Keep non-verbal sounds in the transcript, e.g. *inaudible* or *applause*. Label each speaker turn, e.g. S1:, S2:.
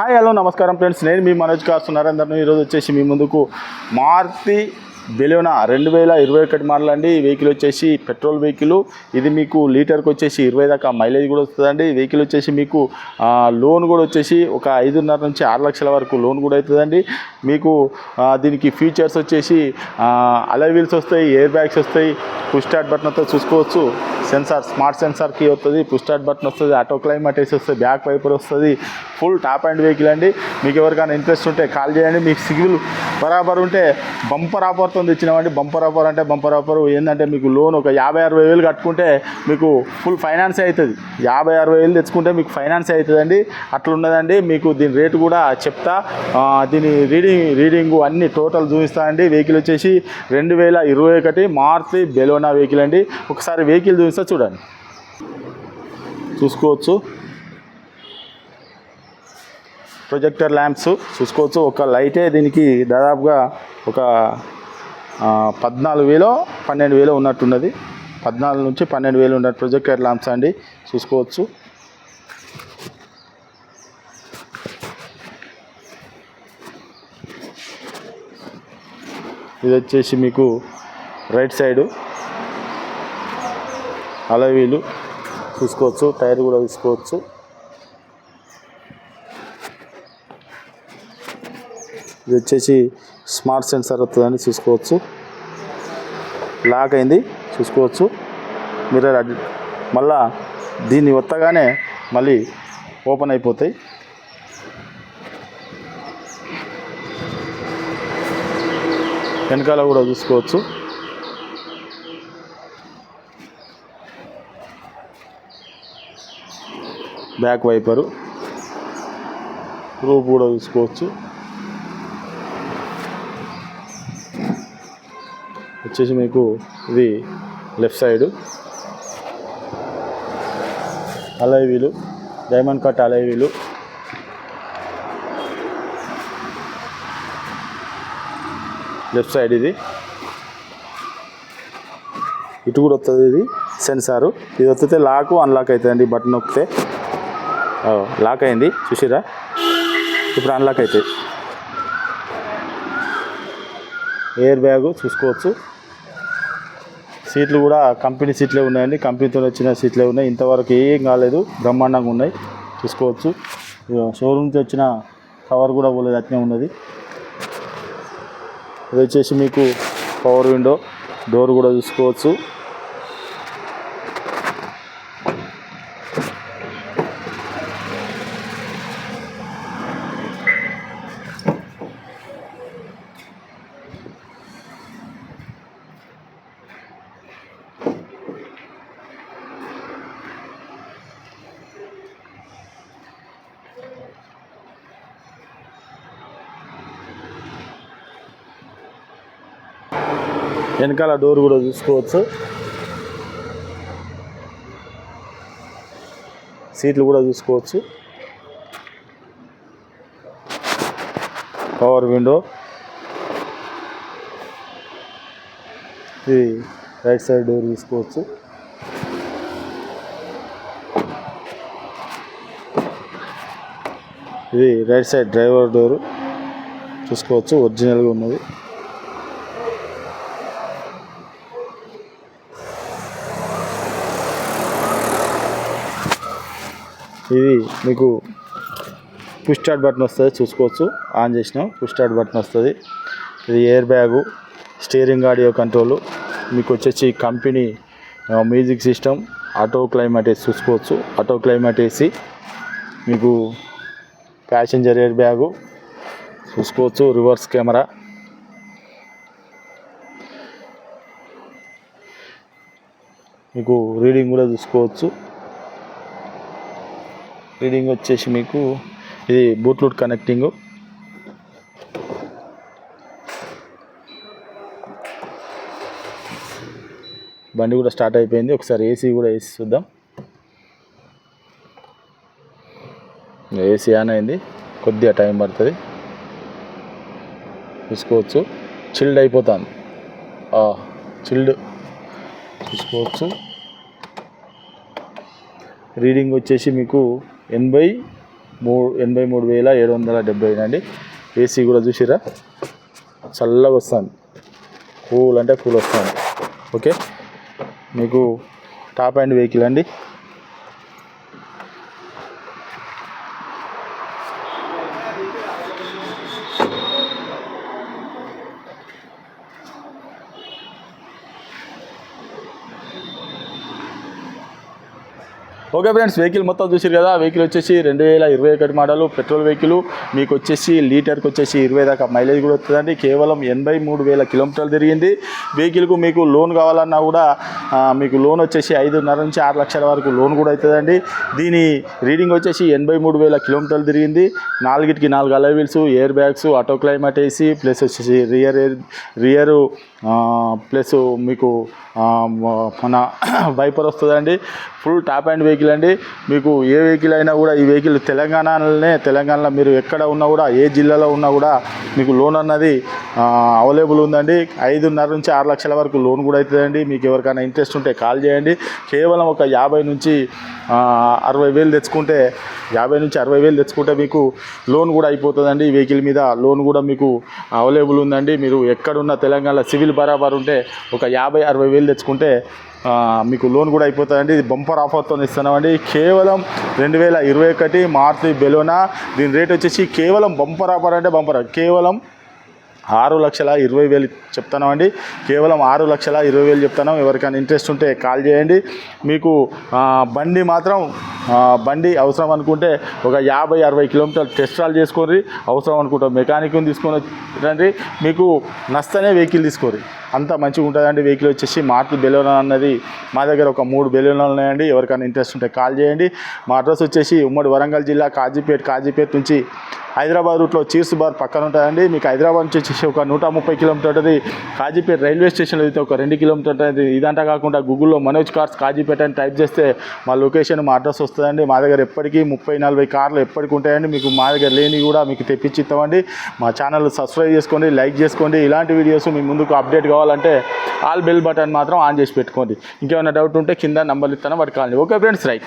S1: Hi hello నమస్కారం friends. నేను మీ Manoj cars నరేందర్ను ఈరోజు వచ్చేసి మీ ముందుకు మార్తి బెలోనా రెండు వేల ఇరవై ఒకటి మోడల్ అండి. ఈ వెహికల్ వచ్చేసి పెట్రోల్ వెహికల్ ఇది మీకు లీటర్కి వచ్చేసి ఇరవై దాకా మైలేజ్ కూడా వస్తుందండి. ఈ వెహికల్ వచ్చేసి మీకు లోన్ కూడా వచ్చేసి ఒక ఐదున్నర నుంచి ఆరు లక్షల వరకు లోన్ కూడా అవుతుందండి. మీకు దీనికి ఫీచర్స్ వచ్చేసి అలై వీల్స్ వస్తాయి ఎయిర్ బ్యాగ్స్ వస్తాయి. పుష్ స్టార్ట్ బటన్ చూసుకోవచ్చు. సెన్సార్ స్మార్ట్ సెన్సార్ కీ వస్తుంది. పుష్ స్టార్ట్ బటన్ వస్తుంది. ఆటో క్లైమేట్ వస్తుంది. బ్యాక్ వైపర్ వస్తుంది. ఫుల్ టాప్ అండ్ వెహికల్ అండి. మీకు ఎవరికైనా ఇంట్రెస్ట్ ఉంటే కాల్ చేయండి. మీకు సిగ్నల్ బరాబర్ ఉంటే బంపర్ ఆఫర్తో ఇచ్చినామండి బంపర్ ఆఫర్ అంటే బంపర్ ఆఫర్. ఏంటంటే మీకు లోన్ ఒక యాభై అరవై వేలు కట్టుకుంటే మీకు ఫుల్ ఫైనాన్స్ అవుతుంది. యాభై అరవై వేలు తెచ్చుకుంటే మీకు ఫైనాన్స్ అవుతుందండి. అట్లా ఉన్నదండి మీకు దీని రేటు కూడా చెప్తా. దీని రీడింగ్ రీడింగ్ అన్ని టోటల్ చూపిస్తానండి. వెహికల్ వచ్చేసి రెండు వేల ఇరవై ఒకటి మారుతి బెలోనా వెహికల్ అండి. ఒకసారి వెహికల్ చూపిస్తా చూడండి. చూసుకోవచ్చు. ప్రొజెక్టర్ ల్యాంప్స్ చూసుకోవచ్చు. ఒక లైటే దీనికి దాదాపుగా ఒక పద్నాలుగు వేలో పన్నెండు వేలో ఉన్నట్టున్నది. పద్నాలుగు నుంచి పన్నెండు వేలు ఉన్న ప్రొజెక్టర్ లాంప్స్ అండి. చూసుకోవచ్చు. ఇది వచ్చేసి మీకు రైట్ సైడు. అలవీలు. చూసుకోవచ్చు. టైర్ కూడా తీసుకోవచ్చు ఇది వచ్చేసి స్మార్ట్ సెన్సార్ వస్తుందని చూసుకోవచ్చు. లాక్ అయింది చూసుకోవచ్చు. మిర్రర్ మళ్ళా దీన్ని ఒత్తగానే మళ్ళీ ఓపెన్ అయిపోతాయి. వెనకాల కూడా చూసుకోవచ్చు. Back wiper. రూప్ కూడా చూసుకోవచ్చు. వచ్చేసి మీకు ఇది లెఫ్ట్ సైడు. అలై వీలు డైమండ్ కట్ అలై వీలు. లెఫ్ట్ సైడ్ ఇది. ఇటు కూడా వస్తుంది ఇది సెన్సారు. ఇది వస్తే లాక్ అన్లాక్ అవుతుందండి బటన్ నొక్కితే. లాక్ అయింది చూసిరా ఇప్పుడు అన్లాక్ అవుతుంది ఎయిర్ బ్యాగ్ చూసుకోవచ్చు. సీట్లు కూడా కంపెనీ సీట్లే ఉన్నాయండి. కంపెనీతో వచ్చిన సీట్లే ఉన్నాయి. ఇంతవరకు ఏం కాలేదు. బ్రహ్మాండంగా ఉన్నాయి. చూసుకోవచ్చు. షోరూమ్కి షోరూమ్ నుంచి వచ్చిన కవర్ కూడా పోలేదు. అట్నే ఉన్నది. ఇది వచ్చేసి మీకు పవర్ విండో. డోర్ కూడా చూసుకోవచ్చు. వెనకాల డోర్ కూడా చూసుకోవచ్చు. సీట్లు కూడా చూసుకోవచ్చు. పవర్ విండో ఇది రైట్ సైడ్ డోర్ చూసుకోవచ్చు. ఇది రైట్ సైడ్ డ్రైవర్ డోరు చూసుకోవచ్చు. ఒరిజినల్గా ఉన్నది. ఇది మీకు పుష్ స్టార్ట్ బటన్ వస్తుంది చూసుకోవచ్చు. ఆన్ చేసినాం పుష్ స్టార్ట్ బటన్ వస్తుంది. ఇది air bag steering audio control మీకు వచ్చేసి company music system auto climate AC చూసుకోవచ్చు. ఆటో క్లైమేట్ ఏసీ మీకు ప్యాసింజర్ ఎయిర్ బ్యాగు చూసుకోవచ్చు రివర్స్ కెమెరా మీకు రీడింగ్ కూడా చూసుకోవచ్చు. రీడింగ్ వచ్చేసి మీకు ఇది బూట్లూట్ కనెక్టింగ్ బండి కూడా స్టార్ట్ అయిపోయింది. ఒకసారి ఏసీ కూడా వేసి చూద్దాం. ఏసీ ఆన్ అయింది. కొద్దిగా టైం పడుతుంది. చూసుకోవచ్చు. చిల్డ్ అయిపోతుంది చిల్డ్ చూసుకోవచ్చు. రీడింగ్ వచ్చేసి మీకు ఎనభై మూడు ఎనభై మూడు వేల ఏడు వందల డెబ్బై అండి. ఏసీ కూడా చూసిరా? చల్లగా వస్తుంది. కూల్ అంటే కూల్ వస్తుంది. ఓకే. మీకు టాప్ అండ్ వెహికల్ అండి. ఓకే ఫ్రెండ్స్ వెహికల్ మొత్తం చూసారు కదా. వెహికల్ వచ్చేసి రెండు వేల ఇరవై ఒకటి మోడల్ పెట్రోల్ వెహికల్. మీకు వచ్చేసి లీటర్కి వచ్చేసి ఇరవై దాకా మైలేజ్ కూడా వస్తుందండి. కేవలం ఎనభై మూడు వేల కిలోమీటర్లు తిరిగింది. వెహికల్కు మీకు లోన్ కావాలన్నా కూడా మీకు లోన్ వచ్చేసి ఐదున్నర నుంచి ఆరు లక్షల వరకు లోన్ కూడా అవుతుందండి. దీని రీడింగ్ వచ్చేసి ఎనభై మూడు వేల కిలోమీటర్లు తిరిగింది. నాలుగిటికి నాలుగు alloy wheels air bags auto climate వేసి ప్లస్ వచ్చేసి రియర్ ఎయిర్ రియర్ ప్లస్ మీకు మన *clears throat* వైపర్ వస్తుందండి. Full top and vehicle vehicle అండి. మీకు ఏ వెహికల్ అయినా కూడా ఈ వెహికల్ తెలంగాణలోనే తెలంగాణలో మీరు ఎక్కడ ఉన్నా కూడా ఏ జిల్లాలో ఉన్నా కూడా మీకు లోన్ అన్నది అవైలబుల్ ఉందండి. ఐదున్నర నుంచి ఆరు లక్షల వరకు లోన్ కూడా అవుతుందండి. మీకు ఎవరికైనా ఇంట్రెస్ట్ ఉంటే కాల్ చేయండి. కేవలం ఒక యాభై నుంచి అరవై వేలు తెచ్చుకుంటే యాభై నుంచి అరవై వేలు తెచ్చుకుంటే మీకు లోన్ కూడా అయిపోతుందండి. ఈ వెహికల్ మీద లోన్ కూడా మీకు అవైలబుల్ ఉందండి. మీరు ఎక్కడున్న తెలంగాణ సివిల్ బరాబర్ ఉంటే ఒక యాభై అరవై వేలు తెచ్చుకుంటే మీకు లోన్ కూడా అయిపోతుందండి. ఇది బంపర్ ఆఫర్తో ఇస్తున్నామండి. కేవలం రెండు వేల ఇరవై ఒకటి మారుతి బెలోనా. దీని రేట్ వచ్చేసి కేవలం బంపర్ ఆఫర్ అంటే బంపర్ కేవలం ఆరు లక్షల ఇరవై వేలు చెప్తున్నామండి. కేవలం ఆరు లక్షల ఇరవై వేలు చెప్తున్నాం. ఎవరికైనా ఇంట్రెస్ట్ ఉంటే కాల్ చేయండి. మీకు బండి మాత్రం బండి అవసరం అనుకుంటే ఒక యాభై అరవై కిలోమీటర్లు టెస్ట్ రాల్ చేసుకోండి. అవసరం అనుకుంటే మెకానిక్ని తీసుకొని రండి మీకు నస్తనే వెహికల్ తీసుకోరి. అంత మంచిగా ఉంటుందండి వెహికల్ వచ్చేసి. మార్తి బెలూన్ అన్నది మా దగ్గర ఒక మూడు బెలూన్లు ఉన్నాయండి. ఎవరికైనా ఇంట్రెస్ట్ ఉంటే కాల్ చేయండి. మా అడ్రస్ వచ్చేసి ఉమ్మడి వరంగల్ జిల్లా కాజీపేట్ కాజీపేట్ నుంచి హైదరాబాద్ రూట్లో చీర్స్ బార్ పక్కన ఉంటుందండి మీకు హైదరాబాద్ నుంచి వచ్చేసి ఒక నూట ముప్పై కిలోమీటర్ ఉంటుంది. కాజీపేట రైల్వే స్టేషన్లో అయితే ఒక రెండు కిలోమీటర్ ఉంటుంది. ఇదంతా కాకుండా గూగుల్లో మనోజ్ కార్స్ కాజీపేట అని టైప్ చేస్తే మా లొకేషన్ మా అడ్రస్ వస్తుందండి. మా దగ్గర ఎప్పటికీ ముప్పై నలభై కార్లు ఎప్పటికీ ఉంటాయండి. మీకు మా దగ్గర లేని కూడా మీకు తెప్పించి ఇస్తామండి. మా ఛానల్ సబ్స్క్రైబ్ చేసుకోండి లైక్ చేసుకోండి. ఇలాంటి వీడియోస్ మీ ముందుకు అప్డేట్ కావాలంటే ఆల్ బెల్ బటన్ మాత్రం ఆన్ చేసి పెట్టుకోండి. ఇంకేమైనా డౌట్ ఉంటే కింద నంబర్లు ఇస్తాను వాటి కావాలి ఓకే ఫ్రెండ్స్ రైట్.